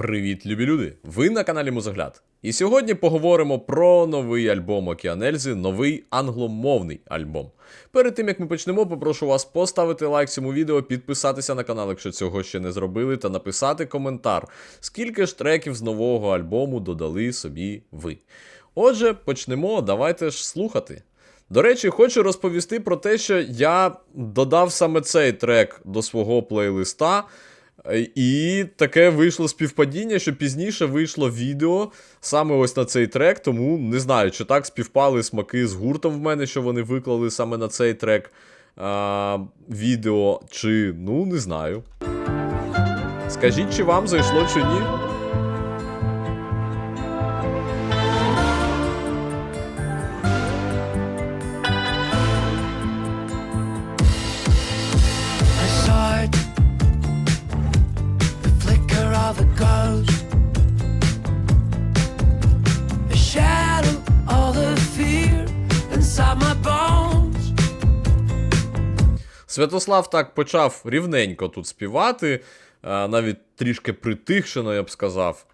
Привіт, любі люди! Ви на каналі Музогляд. І сьогодні поговоримо про новий альбом Океанельзи, новий англомовний альбом. Перед тим як ми почнемо, попрошу вас поставити лайк цьому відео, підписатися на канал, якщо цього ще не зробили, та написати коментар, скільки ж треків з нового альбому додали собі ви. Отже, почнемо, давайте ж слухати. До речі, хочу розповісти про те, що я додав саме цей трек до свого плейлиста. І таке вийшло співпадіння, що пізніше вийшло відео саме ось на цей трек, тому не знаю, чи так співпали смаки з гуртом в мене, що вони виклали саме на цей трек а, відео, чи ну не знаю. Скажіть, чи вам зайшло, чи ні? Святослав так почав рівненько тут співати, навіть трішки притихшено, я б сказав.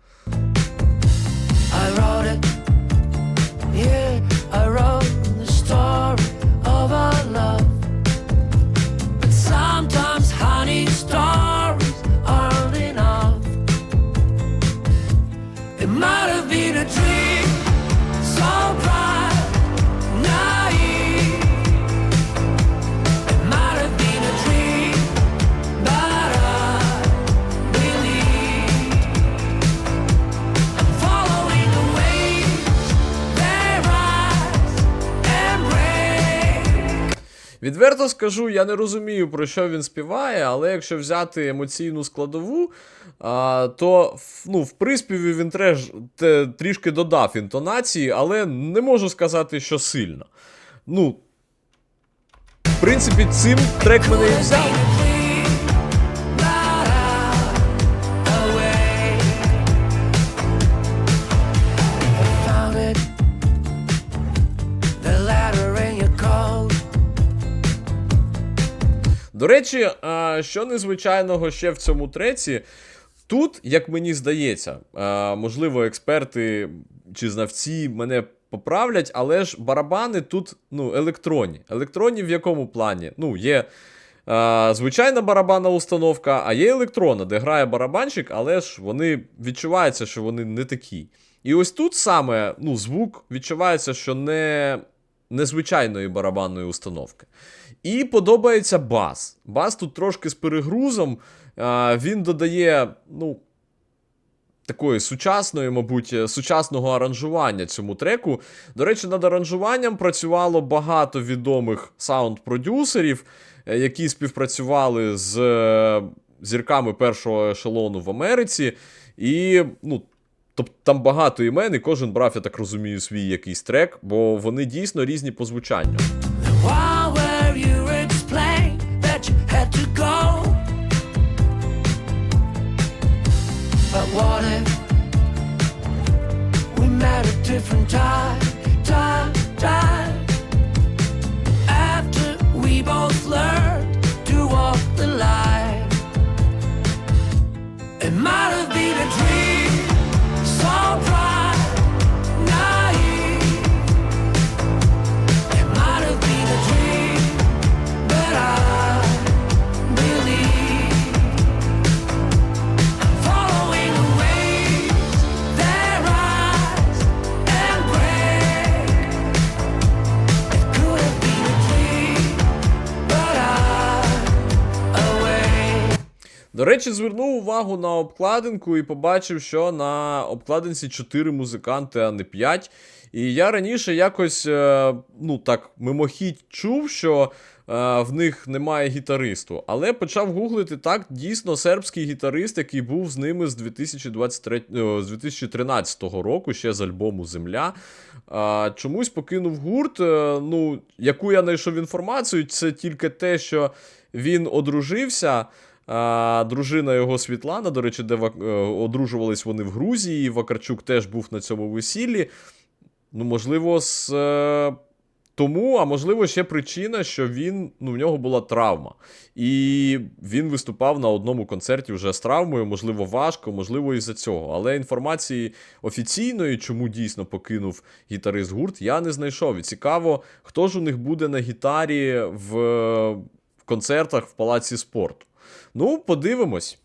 Відверто скажу, я не розумію, про що він співає, але якщо взяти емоційну складову, а, то ну, в приспіві він треш, те, трішки додав інтонації, але не можу сказати, що сильно. Ну, в принципі, цим трек мене і взяв. До речі, що незвичайного ще в цьому треці. Тут, як мені здається, можливо, експерти чи знавці мене поправлять, але ж барабани тут ну, електронні. Електронні в якому плані? Ну, є звичайна барабанна установка, а є електронна, де грає барабанщик, але ж вони відчувається, що вони не такі. І ось тут саме ну, звук відчувається, що не незвичайної барабанної установки. І подобається бас. Бас тут трошки з перегрузом. Він додає, ну, такої сучасної, мабуть, е, сучасного аранжування цьому треку. До речі, над аранжуванням працювало багато відомих саунд-продюсерів, е, які співпрацювали з е, зірками першого ешелону в Америці. І, ну, Тобто там багато імен, і кожен брав, я так розумію, свій якийсь трек, бо вони дійсно різні по звучанню. Time, time, you До речі, звернув увагу на обкладинку і побачив, що на обкладинці 4 музиканти, а не 5. І я раніше якось, е, ну так, мимохідь чув, що е, в них немає гітаристу. Але почав гуглити так, дійсно, сербський гітарист, який був з ними з 2023, е, з 2013 року, ще з альбому Земля. Чомусь покинув гурт. Ну, яку я знайшов інформацію, це тільки те, що він одружився. А, дружина його Світлана, до речі, де е, одружувались вони в Грузії. Вакарчук теж був на цьому весіллі. Ну, можливо, з е, тому, а можливо, ще причина, що він ну, в нього була травма. І він виступав на одному концерті вже з травмою, можливо, важко, можливо, із-за цього. Але інформації офіційної, чому дійсно покинув гітарист гурт, я не знайшов. І цікаво, хто ж у них буде на гітарі в концертах в палаці спорту. Ну, подивимось.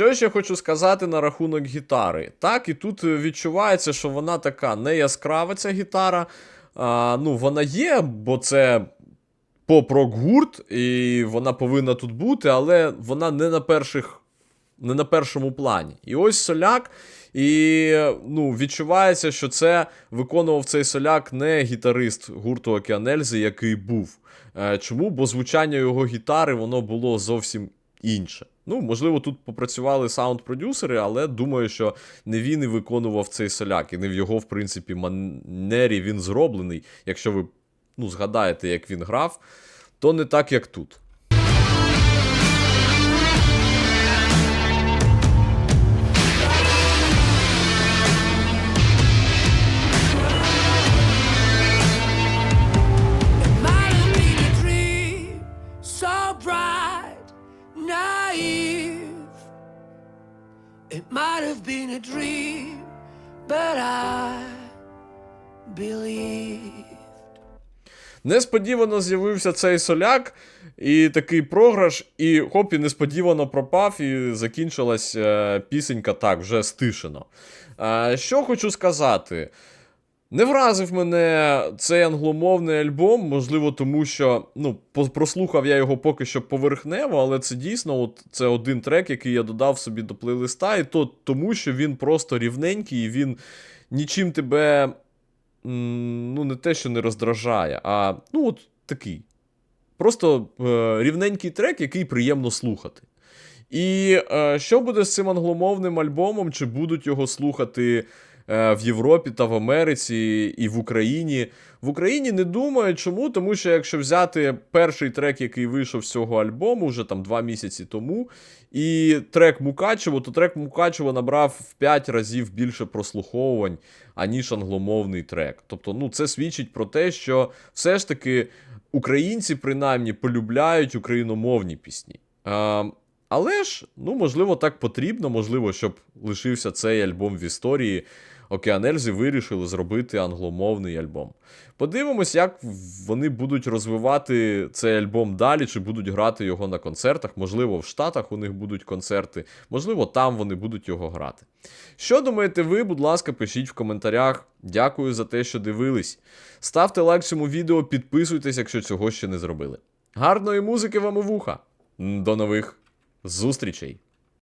Що ще хочу сказати на рахунок гітари. Так, і тут е, відчувається, що вона така не яскрава, ця гітара. А, ну, вона є, бо це поп-рок гурт, і вона повинна тут бути, але вона не на перших. Не на першому плані. І ось соляк, і ну, відчувається, що це виконував цей соляк не гітарист гурту Океанельзи, який був. Е, чому? Бо звучання його гітари воно було зовсім інше. Ну, можливо, тут попрацювали саунд-продюсери, але думаю, що не він і виконував цей соляк, і не в його, в принципі, манері він зроблений. Якщо ви ну, згадаєте, як він грав, то не так, як тут. It might have been a dream, but I believed. Несподівано з'явився цей соляк, і такий програш, і хоп, і несподівано пропав, і закінчилась е, пісенька так, вже стишено. Е, що хочу сказати. Не вразив мене цей англомовний альбом, можливо, тому що ну, прослухав я його поки що поверхнево, але це дійсно от, це один трек, який я додав собі до плейлиста, і то тому, що він просто рівненький, і він нічим тебе ну, не те, що не роздражає, а ну, от такий. Просто е, рівненький трек, який приємно слухати. І е, що буде з цим англомовним альбомом? Чи будуть його слухати в Європі та в Америці і в Україні? В Україні не думаю, чому, тому що якщо взяти перший трек, який вийшов з цього альбому, вже там два місяці тому, і трек Мукачево, то трек Мукачево набрав в 5 разів більше прослуховувань, аніж англомовний трек. Тобто, ну, це свідчить про те, що все ж таки українці принаймні полюбляють україномовні пісні. Е, але ж, ну, можливо, так потрібно, можливо, щоб лишився цей альбом в історії. Океанельзи вирішили зробити англомовний альбом. Подивимось, як вони будуть розвивати цей альбом далі, чи будуть грати його на концертах. Можливо, в Штатах у них будуть концерти, можливо, там вони будуть його грати. Що думаєте ви, будь ласка, пишіть в коментарях. Дякую за те, що дивились. Ставте лайк цьому відео, підписуйтесь, якщо цього ще не зробили. Гарної музики вам у вуха! До нових зустрічей!